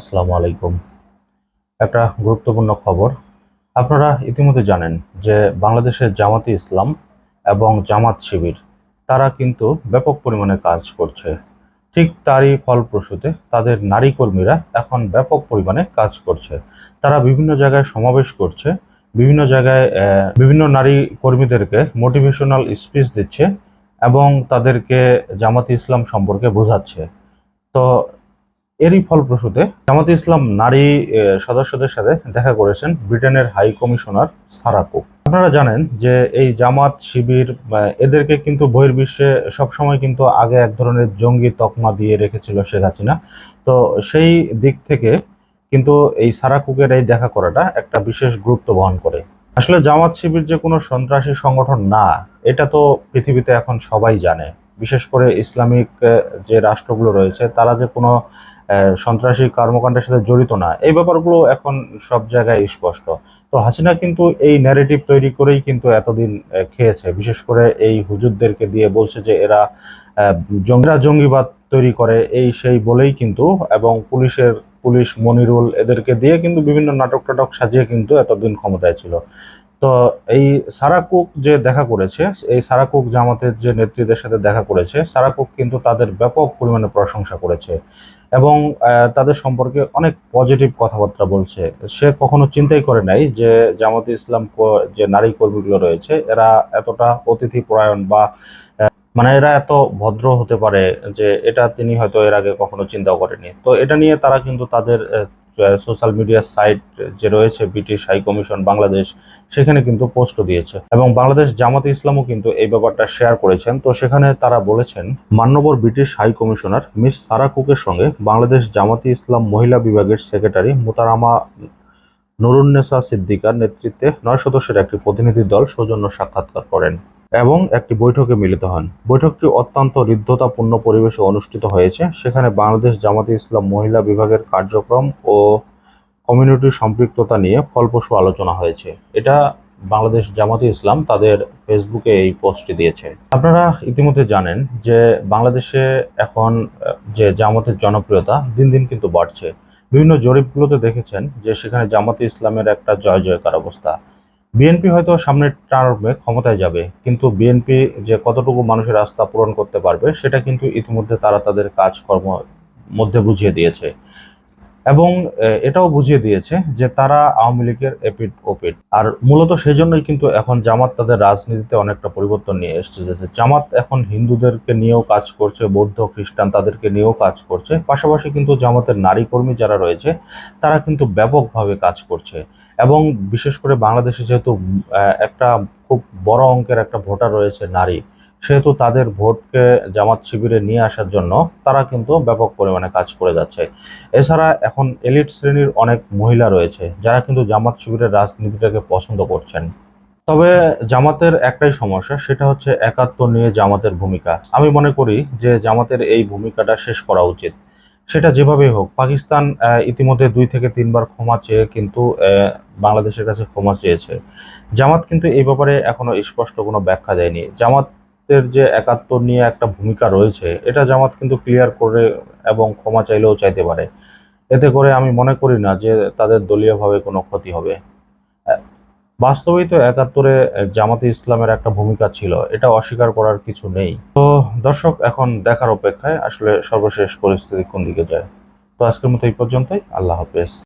আসসালামু আলাইকুম। একটা গুরুত্বপূর্ণ খবর। আপনারা ইতিমধ্যে জানেন যে বাংলাদেশের জামাতি ইসলাম এবং জামাত শিবির, তারা কিন্তু ব্যাপক পরিমাণে কাজ করছে। ঠিক তারই ফলপ্রসূতে তাদের নারী কর্মীরা এখন ব্যাপক পরিমাণে কাজ করছে। তারা বিভিন্ন জায়গায় সমাবেশ করছে, বিভিন্ন জায়গায় বিভিন্ন নারী কর্মীদেরকে মোটিভেশনাল স্পিচ দিচ্ছে এবং তাদেরকে জামাতি ইসলাম সম্পর্কে বোঝাচ্ছে। তো এরই ফলপ্রসূতে জামাতে ইসলাম নারী সদস্যদের সাথে দেখা করেছেন ব্রিটেনের হাই কমিশনার সারাকো আপনারা জানেন যে এই জামাত শিবির এদেরকে কিন্তু বহির্বিশ্বে সবসময় কিন্তু আগে এক ধরনের জঙ্গি তকমা দিয়ে রেখেছিল শেখ হাসিনা। তো সেই দিক থেকে কিন্তু এই সারাকুকের এই দেখা করাটা একটা বিশেষ গুরুত্ব বহন করে। আসলে জামাত শিবির যে কোনো সন্ত্রাসী সংগঠন না, এটা তো পৃথিবীতে এখন সবাই জানে। বিশেষ করে ইসলামিক যে রাষ্ট্রগুলো রয়েছে, তারা যে কোনো সন্ত্রাসী কর্মকাণ্ডের সাথে জড়িত না, এই ব্যাপারগুলো এখন সব জায়গায় স্পষ্ট। তো হাসিনা কিন্তু এই ন্যারেটিভ তৈরি করেই কিন্তু এতদিন খেয়েছে। বিশেষ করে এই হুজুরদেরকে দিয়ে বলছে যে এরা জঙ্গিরা জঙ্গিবাদ তৈরি করে, এই সেই বলেই কিন্তু, এবং পুলিশের, পুলিশ মনিরুল এদেরকে দিয়ে কিন্তু বিভিন্ন নাটক টাটক সাজিয়ে কিন্তু এতদিন ক্ষমতায় ছিল। তো এই সারাকুক যে দেখা করেছে, এই সারাকুক জামাতের যে নেতৃত্বের সাথে দেখা করেছে, সারা সারাকুক কিন্তু তাদের ব্যাপক পরিমাণে প্রশংসা করেছে এবং তাদের সম্পর্কে অনেক পজিটিভ কথাবার্তা বলছে। সে কখনো চিন্তাই করে নাই যে জামাতে ইসলাম যে নারী কর্মীগুলো রয়েছে, এরা এতটা অতিথি পরায়ণ বা মানে এরা এত ভদ্র হতে পারে যে এটা তিনি হয়তো এর আগে কখনো চিন্তাও করেনি তো এটা নিয়ে তারা কিন্তু তাদের সোশ্যাল মিডিয়া সাইট যে রয়েছে ব্রিটিশ হাই কমিশন বাংলাদেশ সেখানে কিন্তু পোস্টও দিয়েছে। এবং বাংলাদেশ জামাতে ইসলামও কিন্তু এই ব্যাপারটা শেয়ার করেছেন। তো সেখানে তারা বলেছেন, মান্যবর British high commissioner miss Sarah কুকের সঙ্গে বাংলাদেশ জামাতি ইসলাম মহিলা বিভাগের সেক্রেটারি মোতারামা নুরুন্নেসা সিদ্দিকার নেতৃত্বে নয় সদস্যের একটি প্রতিনিধি দল সৌজন্য সাক্ষাৎকার করেন। এবং একটি বৈঠকে মিলিত হন। বৈঠকটি অত্যন্ত হৃদ্যতাপূর্ণ পরিবেশে অনুষ্ঠিত হয়েছে। সেখানে বাংলাদেশ জামাতে ইসলাম মহিলা বিভাগের কার্যক্রম ও কমিউনিটি সম্পৃক্ততা নিয়ে ফলপ্রসূ আলোচনা হয়েছে। এটা বাংলাদেশ জামাতে ইসলাম তাদের ফেসবুকে এই পোস্টটি দিয়েছে। আপনারা ইতিমধ্যে জানেন যে বাংলাদেশে এখন, যে জামাতের জনপ্রিয়তা দিন দিন কিন্তু বাড়ছে। বিভিন্ন জরিপগুলোতে দেখেছেন যে সেখানে জামাতে ইসলামের একটা জয় জয়কার অবস্থা। বিএনপি হয়তো সামনের টার্মে ক্ষমতায় যাবে, কিন্তু বিএনপি যে কতটুকু মানুষের আস্থা পূরণ করতে পারবে, সেটা কিন্তু ইতিমধ্যে তারা তাদের কাজকর্ম মধ্যে বুঝিয়ে দিয়েছে। এবং এটাও বুঝিয়ে দিয়েছে যে তারা আওয়ামী লীগের এপিট ওপিট আর মূলত সেই জন্যই কিন্তু এখন জামাত তাদের রাজনীতিতে অনেকটা পরিবর্তন নিয়ে এসেছে, যে জামাত এখন হিন্দুদেরকে নিয়েও কাজ করছে, বৌদ্ধ, খ্রিস্টান তাদেরকে নিয়েও কাজ করছে। পাশাপাশি কিন্তু জামাতের নারী কর্মী যারা রয়েছে, তারা কিন্তু ব্যাপকভাবে কাজ করছে। এবং বিশেষ করে বাংলাদেশে যেহেতু একটা খুব বড় অঙ্কের একটা ভোটার রয়েছে নারী, সেহেতু তাদের ভোটকে জামাত শিবিরে নিয়ে আসার জন্য তারা কিন্তু ব্যাপক পরিমাণে কাজ করে যাচ্ছে। এছাড়া এখন এলিট শ্রেণির অনেক মহিলা রয়েছে যারা কিন্তু জামাত শিবিরের রাজনীতিটাকে পছন্দ করছেন। তবে জামাতের একটাই সমস্যা, সেটা হচ্ছে একাত্ম নিয়ে জামাতের ভূমিকা। আমি মনে করি যে জামাতের এই ভূমিকাটা শেষ করা উচিত। সেটা যেভাবেই হোক, পাকিস্তান ইতিমধ্যে দুই থেকে তিনবার ক্ষমা চেয়ে কিন্তু বাংলাদেশের কাছে ক্ষমা চেয়েছে। জামাত কিন্তু এই ব্যাপারে এখনও স্পষ্ট কোনো ব্যাখ্যা দেয়নি। জামাতের যে একাত্তর নিয়ে একটা ভূমিকা রয়েছে, এটা জামাত কিন্তু ক্লিয়ার করে এবং ক্ষমা চাইলেও চাইতে পারে। এতে করে আমি মনে করি না যে তাদের দলীয়ভাবে কোনো ক্ষতি হবে। বাস্তবেই তো একাত্তরে জামাতে ইসলামের একটা ভূমিকা ছিল, এটা অস্বীকার করার কিছু নেই। তো দর্শক, এখন দেখার অপেক্ষায়, আসলে সর্বশেষ পরিস্থিতি কোন দিকে যায়? তো আজকের মতো এই পর্যন্তই, আল্লাহ হাফেজ।